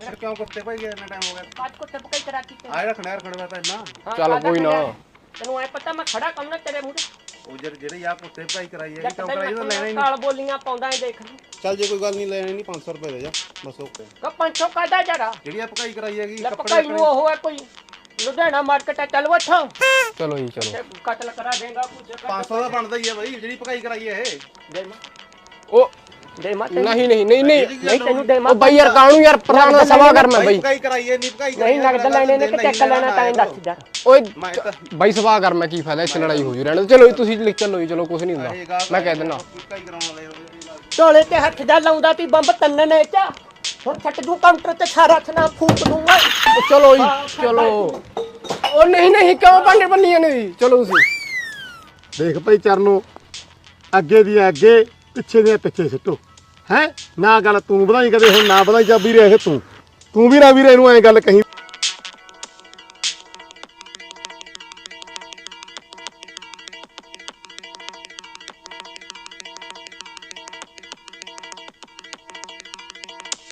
ਫਿਰ ਕਿਉਂ ਕੁੱਤੇ ਭਾਈ ਗਏ ਇੰਨਾ ਟਾਈਮ ਹੋ ਗਿਆ ਕਾਟ ਕੁੱਤੇ ਪਕਾਈ ਕਰਾ ਕੀਤੀ ਆਏ ਰੱਖਣਾ ਰੱਖਣਾ ਵਾ ਤਾਂ ਇੰਨਾ ਹਾਂ, ਚੱਲ ਕਾਹਦਾ ਕੋਈ ਨਾ। ਕਰਿਆ? ਤੈਨੂੰ ਐ ਪਤਾ ਮੈਂ ਖੜਾ ਕੰਮ ਨਾ ਤੇਰੇ ਮੂਹਰੇ ਉਹ ਜਿਹੜੇ ਜਿਹੜੇ ਆ ਕੁੱਤੇ ਭਾਈ ਕਰਾਈ ਹੈ ਕਿਉਂ ਤੇ ਕਰਾਈ ਉਹ ਲੈਣਾ ਹੀ ਨਹੀਂ ਕਾਲ ਬੋਲੀਆਂ ਪਾਉਂਦਾ ਐ ਦੇਖ। ਚੱਲ ਜੇ ਕੋਈ ਗੱਲ ਨਹੀਂ ਲੈਣੀ ਨਹੀਂ 500 ਰੁਪਏ ਦੇ ਜਾ ਬਸ ਓਕੇ। ਕੋ ਪੰਚੋ ਕਾਦਾ ਜਰਾ? ਜਿਹੜੀ ਆ ਪਕਾਈ ਕਰਾਈ ਹੈਗੀ ਲੈ ਪਕਾਈ ਨੂੰ ਉਹ ਹੈ ਕੋਈ ਲੁਧਿਆਣਾ ਮਾਰਕੀਟ ਹੈ ਚੱਲ ਵਠਾਂ ਚਲੋ ਜੀ ਚਲੋ। ਕਤਲ ਕਰਾ ਦੇਗਾ ਕੁਝ 500 ਦਾ ਬਣਦਾ ਹੀ ਹੈ ਬਾਈ ਜਿਹੜੀ ਪਕਾਈ ਕਰਾਈ ਹੈ ਇਹ। ਦੇ ਮਾ ਉਹ ਦੇ ਮਾ ਨਹੀਂ ਨਹੀਂ ਨਹੀਂ ਨਹੀਂ। ਨਹੀਂ ਤੈਨੂੰ ਦੇ ਮਾ ਉਹ ਬਾਈ ਯਾਰ ਕਾਹਨੂੰ ਯਾਰ ਦਾ ਸਵਾ ਕਰ ਮੈਂ ਬਾਈ? ਨਹੀਂ ਨਗਦ ਲੈਣੇ ਨੇ ਕਿ ਚੈੱਕ ਲੈਣਾ ਤਾਂ ਇਹ ਦੱਸ ਜਾ। ਓਏ ਬਾਈ ਸਵਾ ਕਰ ਮੈਂ ਕੀ ਫਾਇਦਾ ਇੱਥੇ ਲੜਾਈ ਹੋ ਜੂ ਰਹਿਣ। ਚਲੋ ਜੀ ਤੁਸੀਂ ਲਿਖ ਚੱਲੋ ਜੀ ਚਲੋ ਕੁਝ ਨਹੀਂ ਹੁੰਦਾ। ਮੈਂ ਕਹਿ ਦਿੰਦਾ। ਢੋਲੇ ਤੇ ਹੱਥ ਜਾ ਲਾਉਂਦਾ ਤੀ ਬੰਬ ਤੰਨ ਨੇ ਚਾ। ਹੁਣ ਛੱਟ ਜੂ ਕਾਊਂਟਰ ਤੇ ਸਾਰਾ ਥਣਾ ਫੂਕ ਦੂੰਗਾ। ਚਲੋ ਜੀ ਚਲੋ। ਉਹ ਨਹੀਂ ਨਹੀਂ ਕਿਉਂ ਭਾਂਡੇ ਬੰਨੀਆਂ ਨੇ? ਜੀ ਚਲੋ ਤੁਸੀਂ। ਦੇਖ ਭਾਈ ਚਰਨੋ ਅੱਗੇ ਦੀ ਅੱਗੇ। ਪਿੱਛੇ ਦੇ ਪਿੱਛੇ ਸਿੱਟੋ। ਹੈ? ਨਾ ਗੱਲ ਤੂੰ ਵਧਾਈ ਕਦੇ, ਹੁਣ ਨਾ ਵਧਾਈ ਜਾ ਵੀਰੇ ਇਹ ਤੂੰ। ਤੂੰ ਵੀ ਨਾ ਵੀਰੇ ਇਹਨੂੰ ਐਂ ਗੱਲ ਕਹੀ।